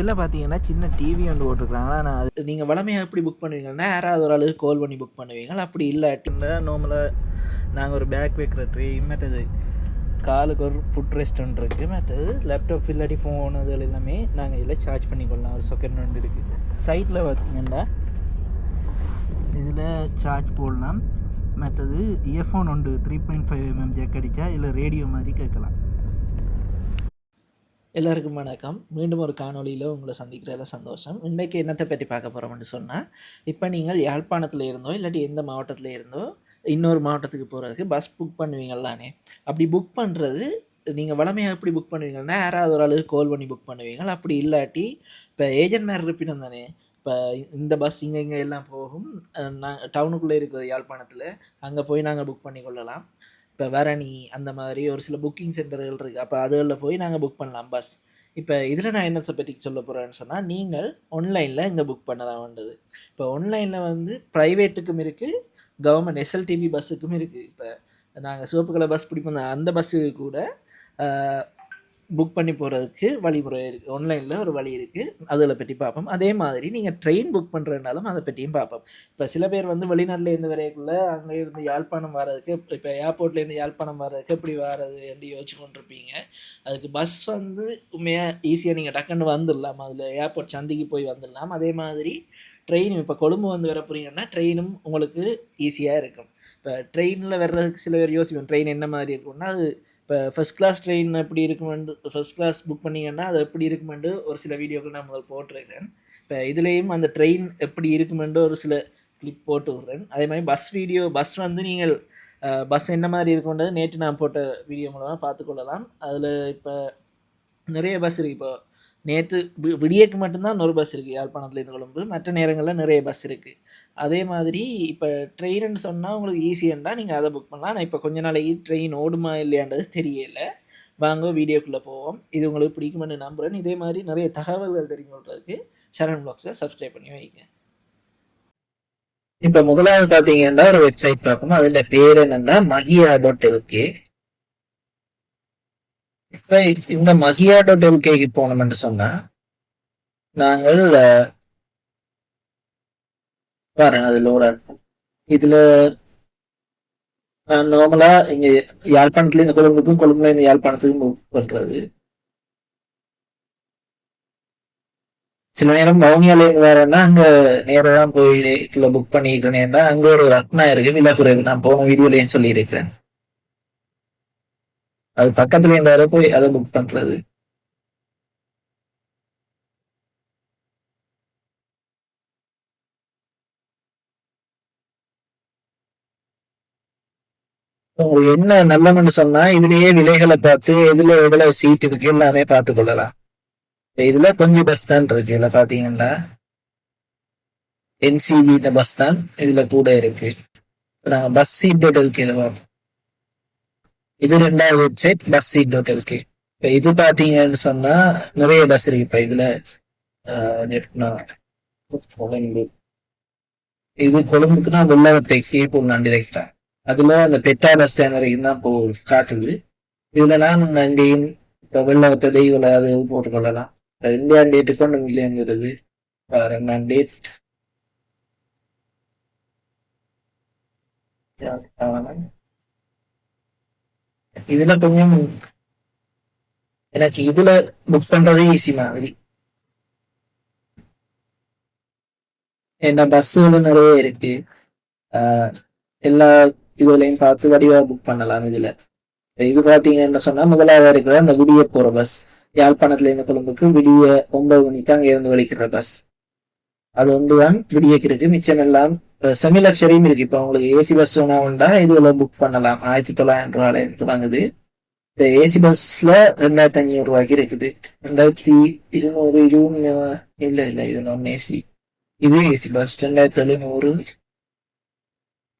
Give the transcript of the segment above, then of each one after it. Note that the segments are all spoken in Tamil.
இதில் பார்த்தீங்கன்னா சின்ன டிவி ஒன்று போட்டிருக்காங்க ஆனால் அது நீங்கள் வளமையாக எப்படி புக் பண்ணுவீங்கன்னா யாராவது ஒரு ஆளுக்கு கால் பண்ணி புக் பண்ணுவீங்களா அப்படி இல்லாட்டின்னா நார்மலாக நாங்கள் ஒரு பேக் வைக்கிற ட்ரீ மற்றது காலுக்கு ஒரு ஃபுட் ரெஸ்ட் ஒன்று இருக்குது மற்றது லேப்டாப் இல்லாட்டி ஃபோன் அது எல்லாமே நாங்கள் இதில் சார்ஜ் பண்ணிக்கொள்ளலாம். ஒரு செகண்ட் ஒன்று இருக்குது சைட்டில் பார்த்தீங்கன்னா இதில் சார்ஜ் போடலாம். மற்றது இயர்ஃபோன் உண்டு three point five mm jack அடித்தா இல்லை ரேடியோ மாதிரி கேட்கலாம். எல்லாருக்கும் வணக்கம். மீண்டும் ஒரு காணொலியில் உங்களை சந்திக்கிறதுல சந்தோஷம். இன்றைக்கு என்னத்தை பற்றி பார்க்க போகிறோம்னு சொன்னால் இப்போ நீங்கள் யாழ்ப்பாணத்தில் இருந்தோ இல்லாட்டி எந்த மாவட்டத்தில் இருந்தோ இன்னொரு மாவட்டத்துக்கு போகிறதுக்கு பஸ் புக் பண்ணுவீங்களானே அப்படி புக் பண்ணுறது நீங்கள் வளமையாக எப்படி புக் பண்ணுவீங்கன்னா யாராவது ஒரு ஆளுக்கு கால் பண்ணி புக் பண்ணுவீங்க. அப்படி இல்லாட்டி இப்போ ஏஜென்ட் மேர் இருப்பினம் தானே? இப்போ இந்த பஸ் இங்கே இங்கே எல்லாம் போகும். நான் டவுனுக்குள்ளே இருக்கிறது யாழ்ப்பாணத்தில். அங்கே போய் நாங்கள் புக் பண்ணி கொள்ளலாம். இப்போ வரணி அந்த மாதிரி ஒரு சில புக்கிங் சென்டர்கள் இருக்குது அப்போ அதுகளில் போய் நாங்கள் புக் பண்ணலாம் பஸ் இப்போ இதில் நான் என்ன பற்றி சொல்ல போகிறேன்னு சொன்னால் நீங்கள் ஆன்லைனில் இங்கே புக் பண்ணலாம் வேண்டது. இப்போ ஆன்லைனில் வந்து ப்ரைவேட்டுக்கும் இருக்குது கவர்மெண்ட் எஸ்எல்டிபி பஸ்ஸுக்கும் இருக்குது இப்போ நாங்கள் சிவப்பு கலர் பஸ் பிடிப்போம். அந்த பஸ்ஸுக்கு கூட புக் பண்ணி போகிறதுக்கு வழிமுறை இருக்குது ஆன்லைனில் ஒரு வழி இருக்குது அதில் பற்றி பார்ப்போம். அதே மாதிரி நீங்கள் ட்ரெயின் புக் பண்ணுறதுனாலும் அதை பற்றியும் பார்ப்போம். இப்போ சில பேர் வந்து வெளிநாட்டிலேருந்து வரைக்குள்ளே அங்கே இருந்து யாழ்ப்பாணம் வர்றதுக்கு இப்போ ஏர்போர்ட்லேருந்து யாழ்ப்பாணம் வர்றதுக்கு எப்படி வர்றது என்று யோசிச்சு கொண்டிருப்பீங்க. அதுக்கு பஸ் வந்து உண்மையாக ஈஸியாக நீங்கள் டக்குன்னு வந்துடலாம் அதில் ஏர்போர்ட் சந்திக்கு போய் வந்துடலாம் அதே மாதிரி ட்ரெயின் இப்போ கொழும்பு வந்து வர போகிறீங்கன்னா ட்ரெயினும் உங்களுக்கு ஈஸியாக இருக்கும். இப்போ ட்ரெயினில் வர்றதுக்கு சில பேர் யோசிப்போம். ட்ரெயின் என்ன மாதிரி இருக்கும்னா அது இப்போ ஃபஸ்ட் கிளாஸ் ட்ரெயின் எப்படி இருக்குமெண்டு ஃபஸ்ட் கிளாஸ் புக் பண்ணிங்கன்னா அது எப்படி இருக்குமெண்டு ஒரு சில வீடியோக்கள் நான் முதல் போட்டிருக்கிறேன். இப்போ இதுலேயும் அந்த ட்ரெயின் எப்படி இருக்குமெண்டு ஒரு சில கிளிப் போட்டு விட்றேன். அதே மாதிரி பஸ் வீடியோ பஸ் வந்து நீங்கள் பஸ் என்ன மாதிரி இருக்குன்றது நேற்று நான் போட்ட வீடியோ மூலமாக பார்த்துக்கொள்ளலாம் அதில் இப்போ நிறைய பஸ் இருக்குது இப்போ நேற்று வி விடியக்கு மட்டும்தான் ஒரு பஸ் இருக்குது யாழ்ப்பாணத்துலேருந்து கொழும்பு மற்ற நேரங்களில் நிறைய பஸ் இருக்குது அதே மாதிரி இப்போ ட்ரெயின்னு சொன்னால் உங்களுக்கு ஈஸியாண்டா நீங்கள் அதை புக் பண்ணலாம். ஆனால் இப்போ கொஞ்ச நாளைக்கு ட்ரெயின் ஓடுமா இல்லையான்றது தெரியல. வாங்க வீடியோக்குள்ளே போவோம். இது உங்களுக்கு பிடிக்கும்னு நம்புகிறேன் இதே மாதிரி நிறைய தகவல்கள் தெரிஞ்சு கொள்றதுக்கு சரண் பிளாக்ஸை சப்ஸ்கிரைப் பண்ணி வைங்க. இப்போ முதலாவது பார்த்தீங்கன்னா ஒரு வெப்சைட் பார்க்கணும். அதில் பேர் என்னன்னா மகியா டாட் எல்கே இப்ப இந்த மகியா டாட் போனோம் போனோம்னு சொன்னா நாங்கள் அஹ், பாருங்க அது லோட் இதுல நான் நார்மலா இங்க யாழ்ப்பாணத்துல இந்த கொழும்புக்கும் கொழும்புல இந்த யாழ்ப்பாணத்துக்கும் மூவ் பண்றது சில நேரம் மௌனியால வேறன்னா அங்க நேரம் தான் போய் புக் பண்ணிக்கிறேன்னா அங்க ஒரு ரத்னா இருக்கு விலக்குறைவு நான் போன வீடியோலயும் சொல்லியிருக்கிறேன். அது பக்கத்துல இருந்தால போய் அதை புக் பண்றது. உங்களுக்கு என்ன நல்லதுன்னு சொன்னா இதுலயே விலைகளை பார்த்து எதுல எவ்வளவு சீட் இருக்கு எல்லாமே பார்த்து கொள்ளலாம். இதுல கொஞ்சம் பஸ் தான் இருக்கு இதுல பாத்தீங்கன்னா என்சிபி இந்த பஸ் தான் இதுல கூட இருக்கு. நாங்க பஸ் சீட் இருக்கு இதுல பார்ப்போம். இது ரெண்டாவது வெப்சைட் பஸ் சீட் டாட் இருக்கு இப்ப இது பாத்தீங்கன்னு சொன்னா நிறைய பஸ் இருக்கு. இப்ப இதுல ஆஹ், கொழும்பு. இது கொழும்புக்குன்னா வெள்ளவத்தை கேட்போம் நான் டிரெக்டா அதுல அந்த பெட்டா பஸ் ஸ்டாண்ட் வரைக்கும் தான் போ காட்டுது. இதுல நான் அங்கேயும் இப்ப வெள்ளவத்தை தெய்வல அது போட்டுக்கொள்ளலாம் இந்தியா டேட்டு கொண்டு இல்லைங்கிறது ரெண்டாம் டேட் இதுல கொஞ்சம் எனக்கு இதுல புக் பண்றதே ஈஸி மாதிரி. ஏன்னா பஸ்ஸுகளும் நிறைய இருக்கு. ஆஹ் எல்லா இதுலையும் பார்த்து வடிவா புக் பண்ணலாம் இதுல. இது பாத்தீங்கன்னா சொன்னா முதலாவது இருக்கிற அந்த விடிய போற பஸ் யாழ்ப்பாணத்துல இருந்து கொழும்புக்கு விடிய ஒன்பது மணிக்கு அங்க இருந்து வலிக்கிற பஸ் அது ஒன்றுதான் விடியக்கு இருக்கு மிச்சம் எல்லாம் செமி லக்ஸரியும் இருக்கு. இப்ப உங்களுக்கு ஏசி பஸ் வேணா உண்டா? இதுல புக் பண்ணலாம்? ஆயிரத்தி தொள்ளாயிரம் ரூபாயில தொடங்குது இந்த ஏசி பஸ்ல ரெண்டாயிரத்தி அஞ்சூறு ரூபாய்க்கு இருக்குது. ரெண்டாயிரத்தி இருநூறு இருநூறு இல்ல இல்ல இது நான் ஏசி இது ஏசி பஸ் ரெண்டாயிரத்தி எழுநூறு.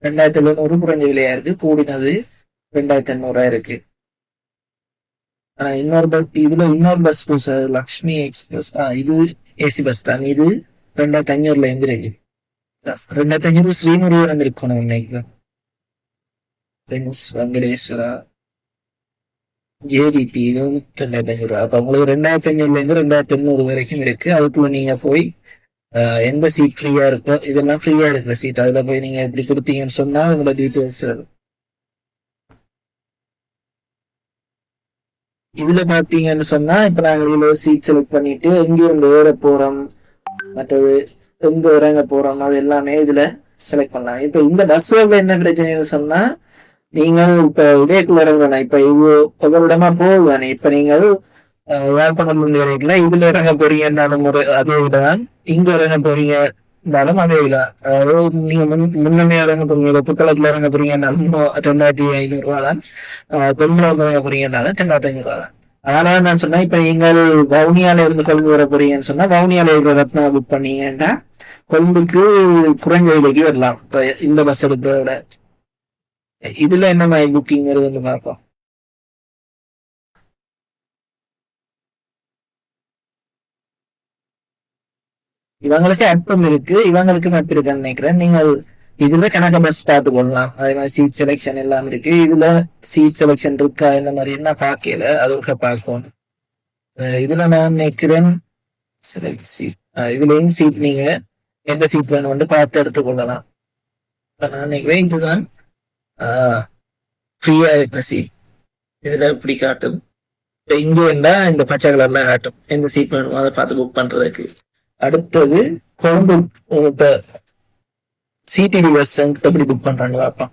ரெண்டாயிரத்தி எழுநூறு குறைஞ்ச விலையா இருக்கு? கூடினது ரெண்டாயிரத்தி எண்ணூறா இருக்கு. ஆனா இன்னொரு பஸ் இதுல இன்னொரு பஸ் புதுசா லக்ஷ்மி எக்ஸ்பிரஸ் இது ஏசி பஸ் தான். இது ரெண்டாயிரத்தி அஞ்சூறுல இருந்து இருக்கு. ரெண்டாயிரத்தி அஞ்சு ஸ்ரீநூறு வரை இருக்கணும் இன்னைக்கு வெங்கடேஸ்வரா ஜேடிபி இது ரெண்டாயிரத்தி அஞ்சூறு அப்போ உங்களுக்கு ரெண்டாயிரத்தி அஞ்சூறுலேருந்து ரெண்டாயிரத்தி எண்ணூறு வரைக்கும் இருக்கு அதுக்குள்ள நீங்க போய் எந்த சீட் ஃப்ரீயா இருக்கோ இதெல்லாம் ஃப்ரீயா இருக்கிற சீட் அதுல போய் நீங்க எப்படி கொடுத்தீங்கன்னு சொன்னா உங்களோட டீட்டெயில்ஸ் வரும் இதுல பாத்தீங்கன்னு சொன்னா இப்ப நாங்க இவ்வளவு சீட் செலக்ட் பண்ணிட்டு எங்கேயும் இந்த ஏற போறோம் மற்றது எங்க இறங்க போறோம் அது எல்லாமே இதுல செலக்ட் பண்ணலாம். இப்ப இந்த பஸ்ல என்ன பிரச்சனைன்னு சொன்னா நீங்கள் இப்ப உதயக்குள்ள இறங்கணும் இப்ப இது ஒவ்வொரு இடமா போகுதானே இப்ப நீங்கள் அஹ், யாழ்ப்பாணம் இருந்து இதுல இறங்க போறீங்கன்னாலும் ஒரு அதே விதான் இங்க இறங்க போறீங்க இருந்தாலும் அதே விட அதாவது நீங்க முன் முன்னமே இறங்க போறீங்க. புத்தளத்துல இறங்க போறீங்கன்னாலும் ரெண்டாயிரத்தி ஐநூறு ரூபா தான் தொண்ணூறு இறங்க போறீங்கன்னாலும் ரெண்டாயிரத்தி ஐநூறு ரூபா தான் அதனால நான் சொன்னேன் இப்ப நீங்கள் வவுனியால இருந்து கொழும்பு வர போறீங்கன்னு சொன்னா வவுனியால இருக்கிற ரத்னா புக் பண்ணீங்கன்னா கொழும்புக்கு குறைஞ்ச விலைக்கு வரலாம். இப்ப இந்த பஸ் எடுக்கிறத விட. இதுல என்ன மாதிரி புக்கிங் வருதுன்னு பார்ப்போம். இவங்களுக்கு ஆப்பம் இருக்கு. இவங்களுக்கு மேப் இருக்குன்னு நினைக்கிறேன். நீங்கள் இதுல கணக்க பஸ் பார்த்து கொள்ளலாம் அதே மாதிரி சீட் செலெக்ஷன் எல்லாம் இருக்கு. இதுல சீட் செலெக்ஷன் இருக்கா இந்த மாதிரி என்ன பார்க்கல அது ஒரு பார்ப்போம். இதுல நான் நினைக்கிறேன் செலக்ட் சீட் இதுலயும் சீட் நீங்க எந்த சீட் வேணும்னு பார்த்து எடுத்துக்கொள்ளலாம். கொள்ளலாம் நான் நினைக்கிறேன் இதுதான் ஃப்ரீயா இருக்க சீட் இதுல இப்படி காட்டும்? இங்க இருந்தா இந்த பச்சை கலர்ல காட்டும். எந்த சீட் வேணுமோ அதை பார்த்து புக் பண்றதுக்கு. அடுத்தது கொழும்பு இப்ப சிடிவி பஸ் எப்படி புக் பண்றாங்க பார்ப்போம்.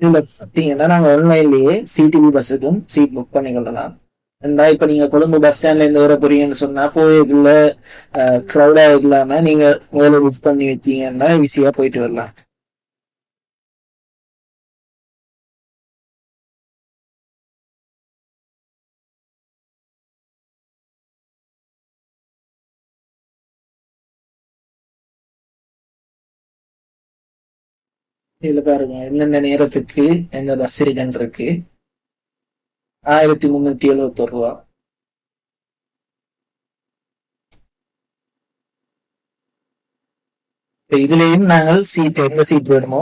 இதுல பாத்தீங்கன்னா நாங்க ஆன்லைன்லயே சிடிவி பஸ்ஸுக்கும் சீட் புக் பண்ணிக்கொள்ளலாம் இருந்தா இப்ப நீங்க கொழும்பு பஸ் ஸ்டாண்ட்ல இருந்து வர போறீங்கன்னு சொன்னா போயிருக்குள்ள க்ரௌடா இல்லாம நீங்க முதல்ல புக் பண்ணி வச்சீங்கன்னா ஈஸியா போயிட்டு வரலாம். இதுல பாருங்க எந்தெந்த நேரத்துக்கு எந்த பஸ் இருக்குன்னு இருக்கு ஆயிரத்தி முன்னூத்தி எழுபத்தி ஒரு ரூபா இதுலயும் நாங்கள் சீட் எந்த சீட் வேணுமோ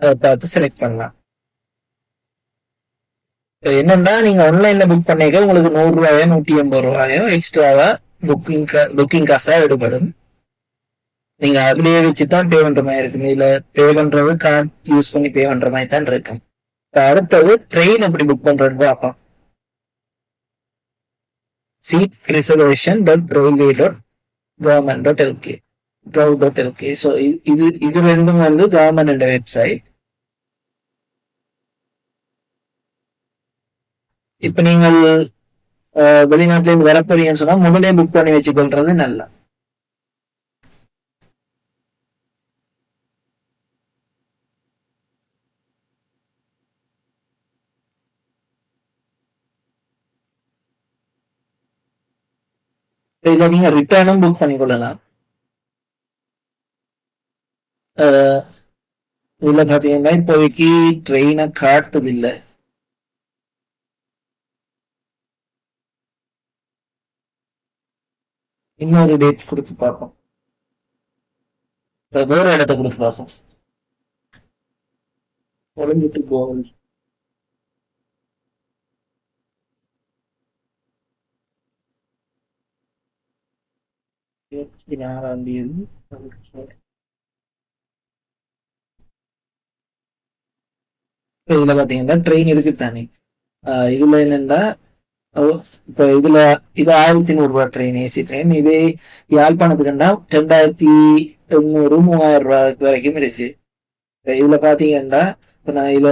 அதை பார்த்து செலக்ட் பண்ணலாம் இப்ப என்னன்னா நீங்க ஆன்லைன்ல புக் பண்ணிக்க உங்களுக்கு நூறு ரூபாயோ நூத்தி எண்பது ரூபாயோ எக்ஸ்ட்ராவா புக்கிங் புக்கிங் காசா எடுபடும் நீங்க அதுலயே வச்சுதான் பே பண்ற மாதிரி இருக்கும் இதுல பே பண்றது கார்டு யூஸ் பண்ணி பே பண்ற மாதிரி தான் இருக்கும் அடுத்தது ட்ரெயின் எப்படி புக் பண்றதுன்னு பார்ப்போம் seat reservation dot railway dot government dot LK gov dot LK so இது இது ரெண்டும் வந்து கவர்மெண்ட் வெப்சைட் இப்ப நீங்கள் வெளிநாட்டிலேருந்து வரப்போறீங்கன்னு சொன்னா முதலே புக் பண்ணி வச்சுக்கொள்றது நல்லா இல்ல நீங்க ரிட்டர்னும் புக் பண்ணி கொள்ளலாம் இதுல பாத்தீங்கன்னா இப்போதைக்கு ட்ரெயினை காட்டுது இல்ல இன்னொரு டேட் கொடுத்து பார்ப்போம் வேற இடத்த கொடுத்து பார்ப்போம் குறைஞ்சிட்டு போகுது இருபத்தி நாலாம் தேதி இதுல பாத்தீங்கன்னா ட்ரெயின் இருக்கு தானே. ஆஹ் இதுல என்னன்னா இப்ப இதுல இது ஆயிரத்தி நூறு ரூபாய் ட்ரெயின் ஏசி ட்ரெயின் இதே யாழ்ப்பாணத்துக்குன்னா ரெண்டாயிரத்தி எண்ணூறு மூவாயிரம் ரூபாய் வரைக்கும் இருக்கு. இதுல பாத்தீங்கன்னா இப்ப நான் இதுல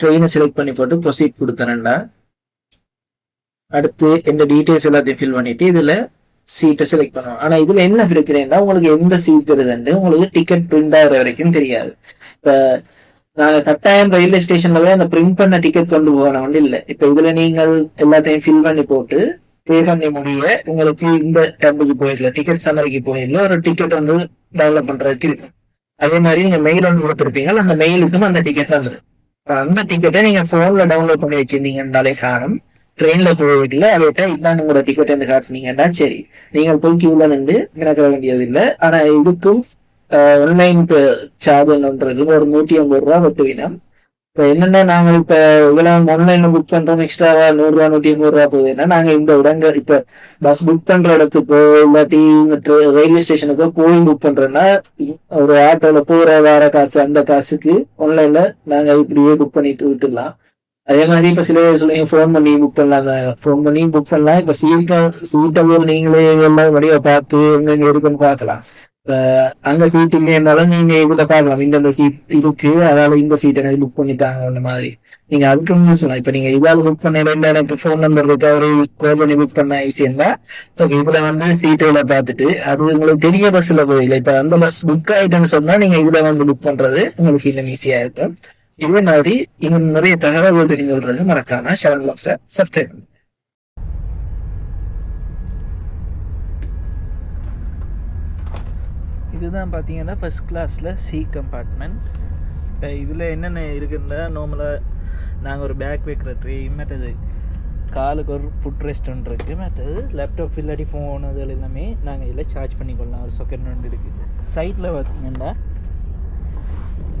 ட்ரெயினை செலக்ட் பண்ணி போட்டு ப்ரொசீட் கொடுத்தேன்டா அடுத்து எந்த டீட்டெயில்ஸ் எல்லாத்தையும் ஃபில் பண்ணிட்டு இதுல சீட்டை செலக்ட் பண்ணுவோம் ஆனா இதுல என்ன பிரச்சனைன்னா உங்களுக்கு எந்த சீட் வருதுன்னு உங்களுக்கு டிக்கெட் பிரிண்ட் ஆகிற வரைக்கும் தெரியாது. இப்ப நாங்க கட்டாயம் ரயில்வே ஸ்டேஷன்ல போய் அந்த பிரிண்ட் பண்ண டிக்கெட் கொண்டு போகணும். இல்லை. இப்ப இதுல நீங்கள் எல்லாத்தையும் ஃபில் பண்ணி போட்டு பே பண்ணி முடிய உங்களுக்கு இந்த டெம்புக்கு போயிடல டிக்கெட் சம்மரிக்கு போயிடல ஒரு டிக்கெட் வந்து டெவலப் பண்றதுக்கு இருக்கும். அதே மாதிரி நீங்க மெயில் ஒன்று கொடுத்துருப்பீங்க. அந்த மெயிலுக்கும் அந்த டிக்கெட் வந்துடும் அந்த டிக்கெட்டை நீங்க போன்ல டவுன்லோட் பண்ணி வச்சிருந்தீங்கன்னாலே காரணம் ட்ரெயின்ல போவீங்கல்ல அவர்கிட்ட இதான் உங்களோட டிக்கெட் என்று காட்டுனீங்கன்னா சரி நீங்கள் போய் கியூல நின்று கிடக்க வேண்டியது இல்லை ஆனா இதுக்கும் ஆன்லைன் சார்ஜ் ஒரு நூத்தி ஐம்பது ரூபா வெட்டுவினம் இப்ப என்னன்னா நாங்க இப்ப இவ்வளவு ஆன்லைன்ல புக் பண்றோம் எக்ஸ்ட்ராவா நூறு ரூபா நூத்தி ஐம்பது ரூபா போகுதுன்னா நாங்க இந்த இடங்கள் இப்ப பஸ் புக் பண்ற இடத்துக்கோ இல்லாட்டி ரயில்வே ஸ்டேஷனுக்கோ போய் புக் பண்றோம்னா ஒரு ஆட்டோல போற வர காசு அந்த காசுக்கு ஆன்லைன்ல நாங்க இப்படியே புக் பண்ணிட்டு விட்டுடலாம் அதே மாதிரி இப்ப சில பேர் சொல்லுங்க ஃபோன் பண்ணி புக் பண்ணலாம் ஃபோன் பண்ணி புக் பண்ணலாம் இப்ப சீட்டா சீட்டை நீங்களே எல்லாம் வழியை பார்த்து எங்க இருக்குன்னு பார்க்கலாம். இப்ப அங்க சீட் இல்லைன்னாலும் நீங்க இதுல பார்க்கலாம். இந்த சீட் இருக்கு அதால இந்த சீட் எனக்கு புக் பண்ணிட்டாங்க அந்த மாதிரி. நீங்க அதுக்கு முன்னாடி சொல்லலாம். இப்ப நீங்க இதால புக் பண்ண இல்லை ஃபோன் நம்பர் இருக்கு அவரு கால் பண்ணி புக் பண்ண ஈஸியா ஓகே இதுல வந்து சீட்டுகளை பார்த்துட்டு அது உங்களுக்கு தெரிய பஸ்ல போயில இப்ப அந்த பஸ் புக் ஆயிட்டுன்னு சொன்னா நீங்க இதுல வந்து புக் பண்றது உங்களுக்கு இன்னும் ஈஸியா இருக்கும். இதே மாதிரி இன்னும் நிறைய தகவல்கள் தெரிஞ்சு கொள்றது மறக்காம செவன் சார் சப்ஸ்கிரைப் இதுதான் பார்த்தீங்கன்னா ஃபர்ஸ்ட் கிளாஸில் சி கம்பார்ட்மெண்ட் இப்போ இதில் என்னென்ன இருக்குன்னா நார்மலாக நாங்கள் ஒரு பேக் வைக்கிற ட்ரீ மற்றது காலுக்கு ஒரு ஃபுட் ரெஸ்ட் ஒன்று இருக்குது மற்றது லேப்டாப் இல்லாட்டி ஃபோன் அது எல்லாமே நாங்கள் இதில் சார்ஜ் பண்ணிக்கொள்ளலாம். ஒரு செகண்ட் ஒன்று இருக்குது சைட்டில் பார்த்தீங்கன்னா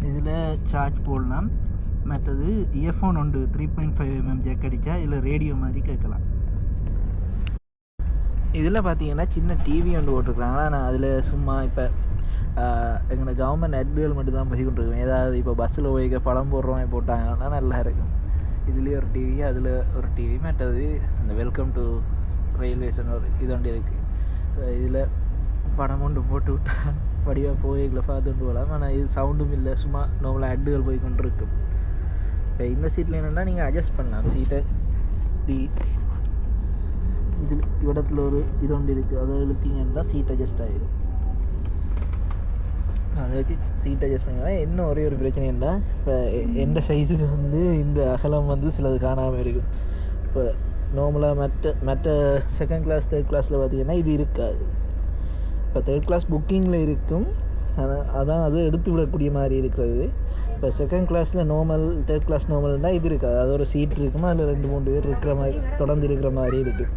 இதில் சார்ஜ் போடலாம். மற்றது இயர்ஃபோன் உண்டு three point five MM jack அடித்தா இல்லை ரேடியோ மாதிரி கேட்கலாம். இதில் பார்த்தீங்கன்னா சின்ன டிவி ஒன்று போட்டிருக்காங்க நான் அதில் சும்மா இப்போ எங்களை கவர்மெண்ட் அட்கள் மட்டும் தான் போய் கொண்டிருக்கோம் ஏதாவது இப்போ பஸ்ஸில் போய் படம் போடுறவங்க போட்டாங்கன்னா நல்லா இருக்கும். இதுலேயே ஒரு டிவி அதில் ஒரு டிவி மற்றது அந்த வெல்கம் டு ரயில்வேஸ்னு ஒரு இது ஒன்று இருக்குது இதில் படம் ஒன்று போட்டு விட்டா வடிவாக போய் எங்களை போகலாம் ஆனால் இது சவுண்டும் இல்லை. சும்மா நார்மலாக அட்டுகள் போய் கொண்டு இருக்கும் இப்போ இந்த சீட்டில் என்னென்னா நீங்கள் அட்ஜஸ்ட் பண்ணலாம். சீட்டை இப்படி இதில் இடத்துல ஒரு இது ஒன்று இருக்குது அதை இழுத்தீங்கன்னா சீட் அட்ஜஸ்ட் ஆகிடும் அதை வச்சு சீட் அட்ஜஸ்ட் பண்ணிக்கலாம் இன்னும் ஒரே ஒரு பிரச்சனை என்ன இப்போ எந்த சைஸுக்கு வந்து இந்த அகலம் வந்து சிலது காணாமல் இருக்கும். இப்போ நார்மலாக மற்ற மற்ற செகண்ட் கிளாஸ் தேர்ட் கிளாஸில் பார்த்தீங்கன்னா இது இருக்காது. இப்போ தேர்ட் கிளாஸ் புக்கிங்கில் இருக்கும். ஆனால் அதான் அது எடுத்து விடக்கூடிய மாதிரி இருக்கிறது. இப்போ செகண்ட் கிளாஸில் நார்மல் தேர்ட் கிளாஸ் நார்மல்னால் இது இருக்காது. அது ஒரு சீட் இருக்குமா? அதில் ரெண்டு மூணு பேர் இருக்கிற மாதிரி தொடர்ந்து இருக்கிற மாதிரி இருக்குது